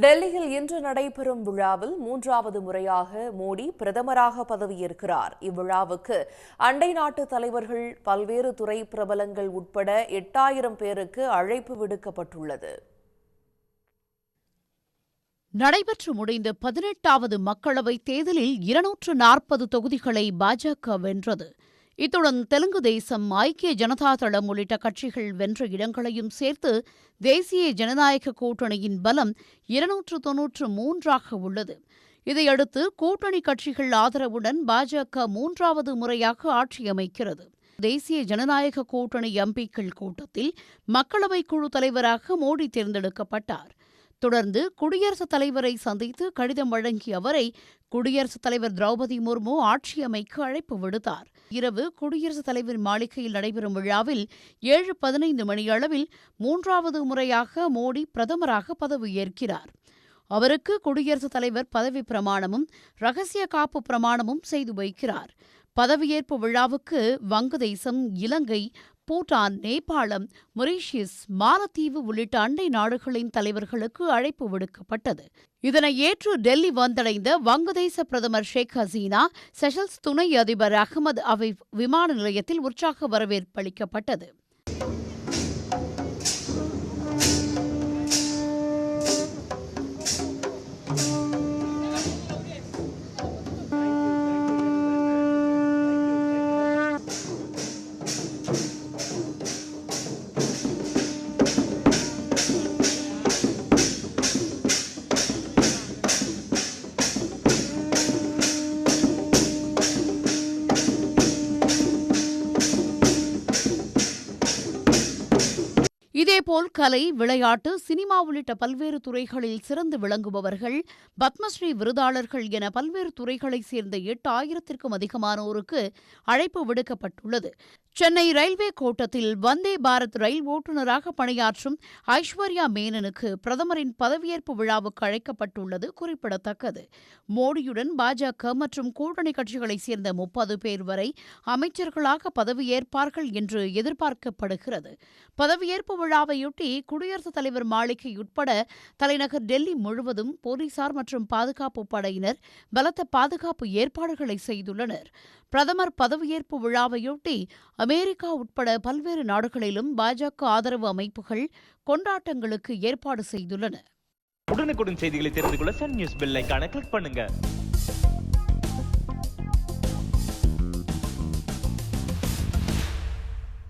டெல்லியில் இன்று நடைபெறும் விழாவில் மூன்றாவது முறையாக மோடி பிரதமராக பதவியேற்கிறார். இவ்விழாவுக்கு அண்டை நாட்டு தலைவர்கள் பல்வேறு துறை பிரபலங்கள் உட்பட எட்டாயிரம் பேருக்கு அழைப்பு விடுக்கப்பட்டுள்ளது. நடைபெற்று முடிந்த பதினெட்டாவது மக்களவைத் தேர்தலில் இருநூற்று நாற்பது தொகுதிகளை பாஜக வென்றது. இத்துடன் தெலுங்கு தேசம் ஐக்கிய ஜனதா தளம் உள்ளிட்ட கட்சிகள் வென்ற இடங்களையும் சேர்த்து தேசிய ஜனநாயக கூட்டணியின் பலம் இருநூற்று தொன்னூற்று மூன்றாக உள்ளது. இதையடுத்து கூட்டணி கட்சிகள் ஆதரவுடன் பாஜக மூன்றாவது முறையாக ஆட்சியமைக்கிறது தேசிய ஜனநாயக கூட்டணி எம்பிக்கள் கூட்டத்தில் மக்களவைக் குழு தலைவராக மோடி தேர்ந்தெடுக்கப்பட்டார். தொடர்ந்து குடியரசுத் தலைவரை சந்தித்து கடிதம் வழங்கிய அவரை குடியரசுத் தலைவர் திரௌபதி முர்மு ஆட்சி அமைக்க அழைப்பு விடுத்தார். இரவு குடியரசுத் தலைவர் மாளிகையில் நடைபெறும் விழாவில் ஏழு பதினைந்து மணியளவில் மூன்றாவது முறையாக மோடி பிரதமராக பதவியேற்கிறார். அவருக்கு குடியரசுத் தலைவர் பதவி பிரமாணமும் ரகசிய காப்பு பிரமாணமும் செய்து வைக்கிறார். பதவியேற்பு விழாவுக்கு வங்கதேசம் இலங்கை பூட்டான் நேபாளம் மொரீஷியஸ் மாலத்தீவு உள்ளிட்ட அண்டை நாடுகளின் தலைவர்களுக்கு அழைப்பு விடுக்கப்பட்டது. இதனை ஏற்று டெல்லி வந்தடைந்த வங்கதேச பிரதமர் ஷேக் ஹசீனா செஷல்ஸ் துணை அதிபர் அகமது அவை விமான நிலையத்தில் உற்சாக வரவேற்பு இதேபோல் கலை விளையாட்டு சினிமா உள்ளிட்ட பல்வேறு துறைகளில் சிறந்து விளங்குபவர்கள் பத்மஸ்ரீ விருதாளர்கள் என பல்வேறு துறைகளைச் சேர்ந்த எட்டு ஆயிரத்திற்கும் அதிகமானோருக்கு அழைப்பு விடுக்கப்பட்டுள்ளது. சென்னை ரயில்வே கோட்டத்தில் வந்தே பாரத் ரயில் ஓட்டுநராக பணியாற்றும் ஐஸ்வர்யா மேனனுக்கு பிரதமரின் பதவியேற்பு விழாவுக்கு அழைக்கப்பட்டுள்ளது குறிப்பிடத்தக்கது. மோடியுடன் பாஜக மற்றும் கூட்டணி கட்சிகளைச் சேர்ந்த முப்பது பேர் வரை அமைச்சர்களாக பதவியேற்பார்கள் என்று எதிர்பார்க்கப்படுகிறது. பதவியேற்பு விழாவையொட்டி குடியரசுத் தலைவர் மாளிகை உட்பட தலைநகர் டெல்லி முழுவதும் போலீசார் மற்றும் பாதுகாப்பு படையினர் பலத்த பாதுகாப்பு ஏற்பாடுகளை செய்துள்ளனர். பிரதமர் பதவியேற்பு விழாவையொட்டி அமெரிக்கா உட்பட பல்வேறு நாடுகளிலும் பாஜக ஆதரவு அமைப்புகள் கொண்டாட்டங்களுக்கு ஏற்பாடு செய்துள்ளன. உடனுக்குடன் செய்திகளை தெரிந்து கொள்ள சன் நியூஸ் பெல் கிளிக் பண்ணுங்க.